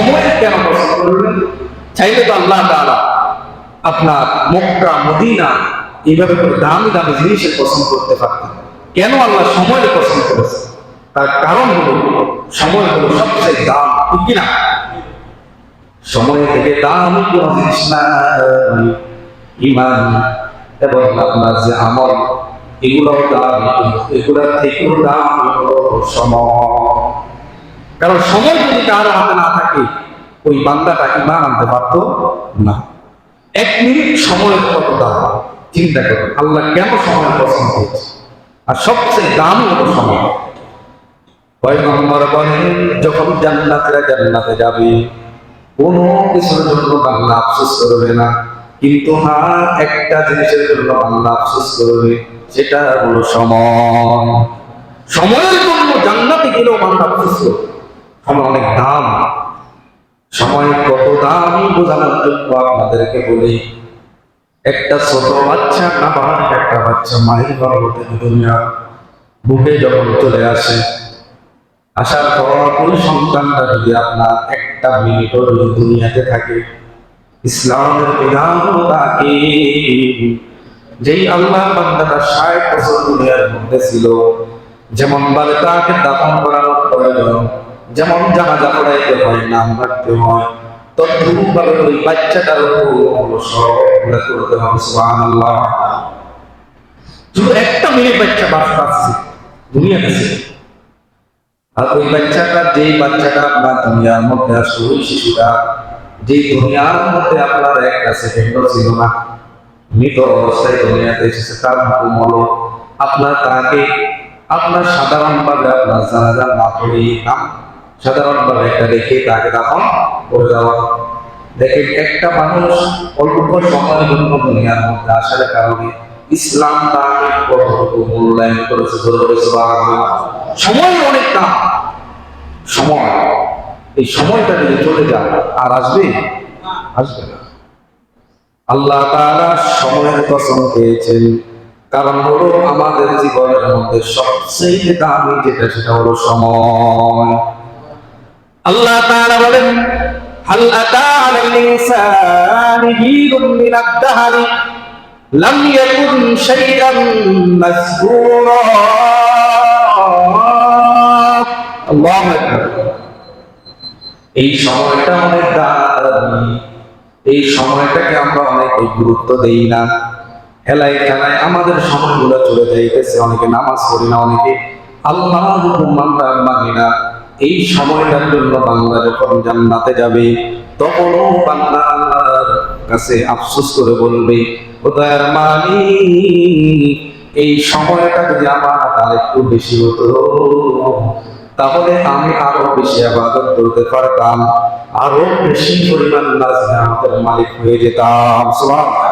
সময় কেন পছন্দ করলেন চাইলে তো আল্লাহ আপনার মক্কা, মদিনা এইভাবে করে দামি দামি জিনিসের পছন্দ করতে পারতেন। কেন আল্লাহ সময় পছন্দ করেছে তার কারণ হলো, সময় হলো সবচেয়ে দাম, ঠিক কিনা? সময় থেকে দাম কোন জিনিস না ইমান এবং আপনার যে আমল এগুলো দাম, এগুলোর থেকেও দাম সময়। কারণ সময় যদি কার হাতে না থাকে, ওই বান্দাটা ইমান আনতে পারত না। এক মিনিট সময়ের কত দাম? চিন্তা করো আল্লাহ কেন সময় পছন্দ করেছে? আর সবচেয়ে দাম হলো সময়। পয়গম্বর বলেন, যখন জান্নাতেরা জান্নাতে যাবে, কোনো কিছুর জন্য বাংলা আফসোস করবে না। কিন্তু হ্যাঁ একটা জিনিসের জন্য বাংলা আফসোস করবে, সেটা হলো সময়। সময়ের জন্য জান্নাতে গেলেও বাংলা আফসোস করবে। সময় অনেক দাম। সময় কত দাম বোঝানোর জন্য আপনাদেরকে বলি, একটা ছোট বাচ্চা নাবালক একটা বাচ্চা মায়ের গর্ভতে দুনিয়া বুকে যখন চলে আসে, আসার পর ওই সন্তানটা যদি আপনার একটা মিনিটও যদি দুনিয়াতে থাকে, ইসলামের বিধান তাকে যেই আল্লাহ বান্দাটা ষাট বছর দুনিয়ার মধ্যে ছিল, যেমন ভাবে তাকে দাফন করানোর প্রয়োজন যেমন জানাজা পড়াইতে হয়, নাম রাখতে হয় তদ্রুপ ভাবে ওই বাচ্চাটার সব করতে হবে, সুবহানাল্লাহ। শুধু একটা মিনিট বাচ্চা বাস পাচ্ছে দুনিয়াতে ছিল আর ওই বাচ্চাটা, যেই বাচ্চাটা আপনার দুনিয়ার মধ্যে আসলো ওই শিশুটা যে দুনিয়ার মধ্যে আপনার একটা সেকেন্ডও ছিল না, মৃত অবস্থায় দুনিয়াতে এসেছে, তার হুকুম হলো আপনার তাকে, আপনার সাধারণভাবে আপনার জানাজা না পড়ে নাম সাধারণভাবে একটা রেখে তাকে তখন করে দেওয়া দেখেন, একটা মানুষ অল্প সময়ের জন্য দুনিয়ার মধ্যে আসার কারণে ইসলাম তাকে কতটুকু মূল্যায়ন করেছে সময় অনেক দাম। সময়। এই সময়টা যদি চলে যায়, আর আসবে? আসবে না। আল্লাহ তাআলা সময়ের কসম পেয়েছেন কারণ হলো আমাদের জীবনের মধ্যে সবচেয়ে দামি যেটা, সেটা হলো সময়। আল্লাহ তাআলা বলেন, হাল আতা আলাল ইনসানি হিনুন মিনাদ দাহরি লাম ইয়াকুন শাইআন মাযকুরা আল্লাহু আকবার। এই সময়টা অনেক দামি। এই সময়টাকে আমরা অনেক গুরুত্ব দেই না। হেলায় খেলায় আমাদের সময়গুলো চলে যাইতেছে। অনেকে নামাজ পড়ি না, অনেকে আল্লাহ হুকুম আমরা মানি না। এই সময়টার জন্য বাংলা যখন জান্নাতে যাবে, তখনও বাংলা আল্লাহর কাছে আফসোস করে বলবে ওদার মানি এই সময়টা যদি আমার আর একটু বেশি হতো, তাহলে আমি আরও বেশি আবাদত করতে পারতাম, আরও বেশি পরিমাণ নাজনে আমাদের মালিক হয়ে যেতাম। সুবহানাল্লাহ।